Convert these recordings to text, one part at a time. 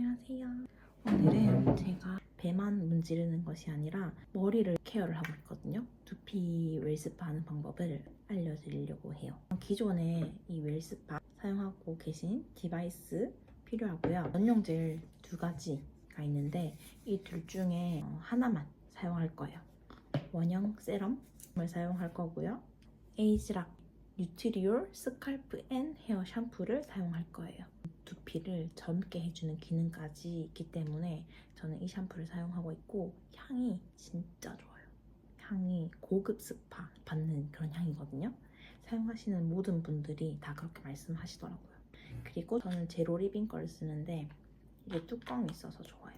안녕하세요. 오늘은 제가 배만 문지르는 것이 아니라 머리를 케어를 하고 있거든요. 두피 웰스파 하는 방법을 알려드리려고 해요. 기존에 이 웰스파 사용하고 계신 디바이스 필요하고요. 전용 젤 두 가지가 있는데 이 둘 중에 어, 하나만 사용할 거예요. 원형 세럼을 사용할 거고요. 에이지락 뉴트리올 스칼프 앤 헤어 샴푸를 사용할 거예요. 두피를 젊게 해주는 기능까지 있기 때문에 저는 이 샴푸를 사용하고 있고 향이 진짜 좋아요. 향이 고급 스파 받는 그런 향이거든요. 사용하시는 모든 분들이 다 그렇게 말씀하시더라고요. 그리고 저는 제로 리빙 거를 쓰는데 이게 뚜껑이 있어서 좋아요.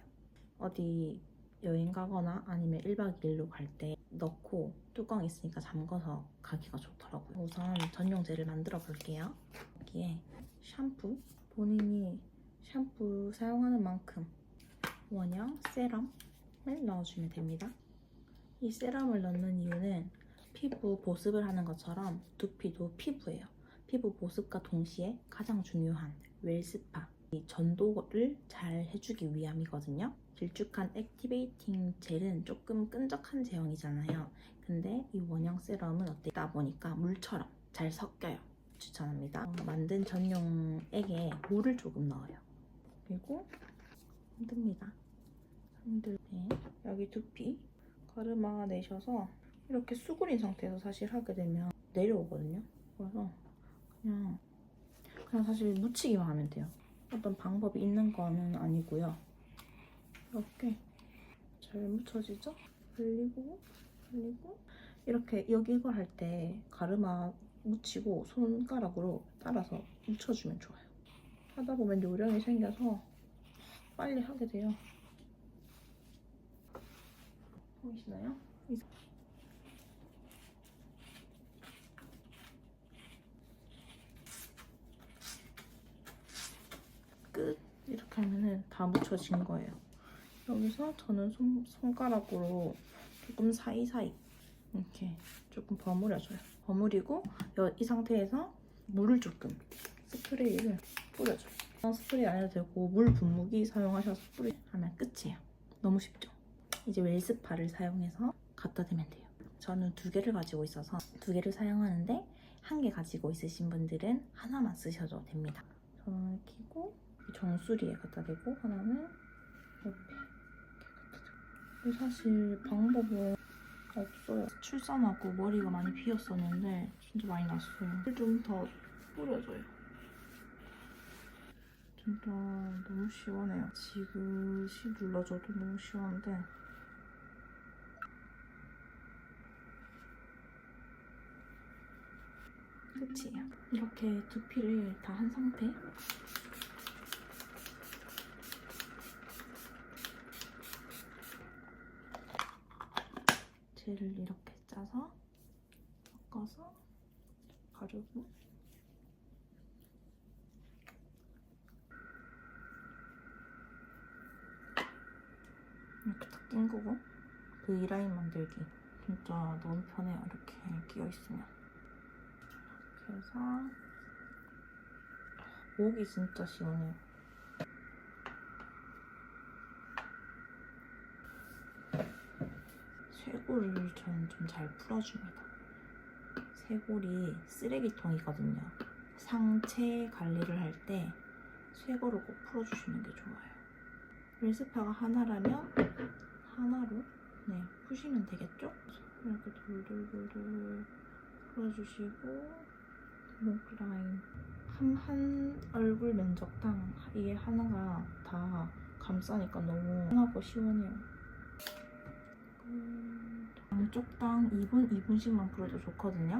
어디 여행 가거나 아니면 1박 2일로 갈 때 넣고 뚜껑이 있으니까 잠궈서 가기가 좋더라고요. 우선 전용제를 만들어 볼게요. 여기에 샴푸, 본인이 샴푸 사용하는 만큼 원형 세럼을 넣어주면 됩니다. 이 세럼을 넣는 이유는 피부 보습을 하는 것처럼 두피도 피부예요. 피부 보습과 동시에 가장 중요한 웰스파, 이 전도를 잘 해주기 위함이거든요. 길쭉한 액티베이팅 젤은 조금 끈적한 제형이잖아요. 근데 이 원형 세럼은 어때다 보니까 물처럼 잘 섞여요. 추천합니다. 어, 만든 전용 액에 물을 조금 넣어요. 그리고 흔듭니다. 흔들 때 여기 두피 가르마 내셔서 이렇게 수그린 상태에서 사실 하게 되면 내려오거든요. 그래서 그냥 그냥 사실 묻히기만 하면 돼요. 어떤 방법이 있는 거는 아니고요. 이렇게 잘 묻혀지죠? 흘리고 흘리고 이렇게 여기 이걸 할 때 가르마 묻히고 손가락으로 따라서 묻혀주면 좋아요. 하다 보면 요령이 생겨서 빨리 하게 돼요. 보이시나요? 이- 끝 이렇게 하면은 다 묻혀진 거예요. 여기서 저는 손, 손가락으로 조금 사이사이 이렇게 조금 버무려줘요. 버무리고 여- 이 상태에서 물을 조금 스프레이를 뿌려줘요. 어, 스프레이 안 해도 되고 물 분무기 사용하셔서 뿌리 하면 끝이에요. 너무 쉽죠? 이제 웰스파를 사용해서 갖다 대면 돼요. 저는 두 개를 가지고 있어서 두 개를 사용하는데 한 개 가지고 있으신 분들은 하나만 쓰셔도 됩니다. 저는 키고 정수리에 갖다 대고 하나는 옆에 이렇게 갖다 대고 사실 방법은 없어요. 출산하고 머리가 많이 비었었는데 진짜 많이 났어요. 좀 더 뿌려줘요. 진짜 너무 시원해요. 지그시 눌러줘도 너무 시원한데 끝이에요. 이렇게 두피를 다 한 상태 젤을 이렇게 짜서 섞어서 가르고. 이렇게 딱 헹구고 V라인 만들기 진짜 너무 편해요. 이렇게 끼어 있으면. 이렇게 해서 목이 진짜 시원해요 쇄골을 저는 좀 잘 풀어줍니다. 쇄골이 쓰레기통이거든요. 상체 관리를 할 때 쇄골을 꼭 풀어주시는 게 좋아요. 웰스파가 하나라면 하나로 네 푸시면 되겠죠? 이렇게 돌돌돌돌 풀어주시고 목 라인 한, 한 얼굴 면적당 이게 하나가 다 감싸니까 너무 편하고 시원해요. 음, 양쪽당 2분, 2분씩만 풀어도 좋거든요.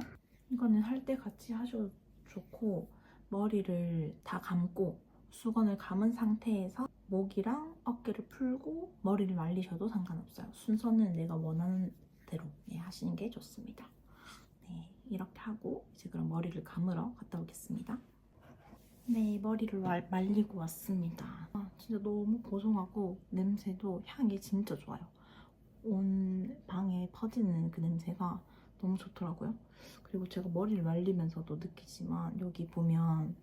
이거는 할 때 같이 하셔도 좋고 머리를 다 감고 수건을 감은 상태에서 목이랑 어깨를 풀고 머리를 말리셔도 상관없어요. 순서는 내가 원하는 대로 네, 하시는 게 좋습니다. 네, 이렇게 하고 이제 그럼 머리를 감으러 갔다 오겠습니다. 네, 머리를 말, 말리고 왔습니다. 아, 진짜 너무 보송하고 냄새도 향이 진짜 좋아요. 온 퍼지는 그 냄새가 너무 좋더라고요. 그리고 제가 머리를 말리면서도 느끼지만 여기 보면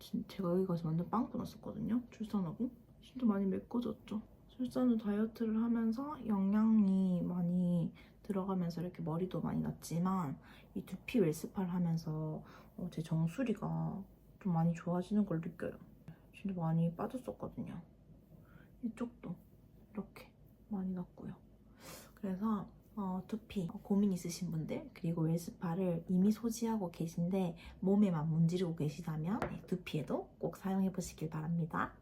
진- 제가 여기가 완전 빵꾸 났었거든요. 출산하고 진짜 많이 메꿔졌죠. 출산 후 다이어트를 하면서 영양이 많이 들어가면서 이렇게 머리도 많이 났지만 이 두피 웰스파를 하면서 어, 제 정수리가 좀 많이 좋아지는 걸 느껴요. 진짜 많이 빠졌었거든요. 이쪽도 이렇게 많이 났고요. 그래서 어, 두피 고민 있으신 분들 그리고 웰스파를 이미 소지하고 계신데 몸에만 문지르고 계시다면 네, 두피에도 꼭 사용해 보시길 바랍니다.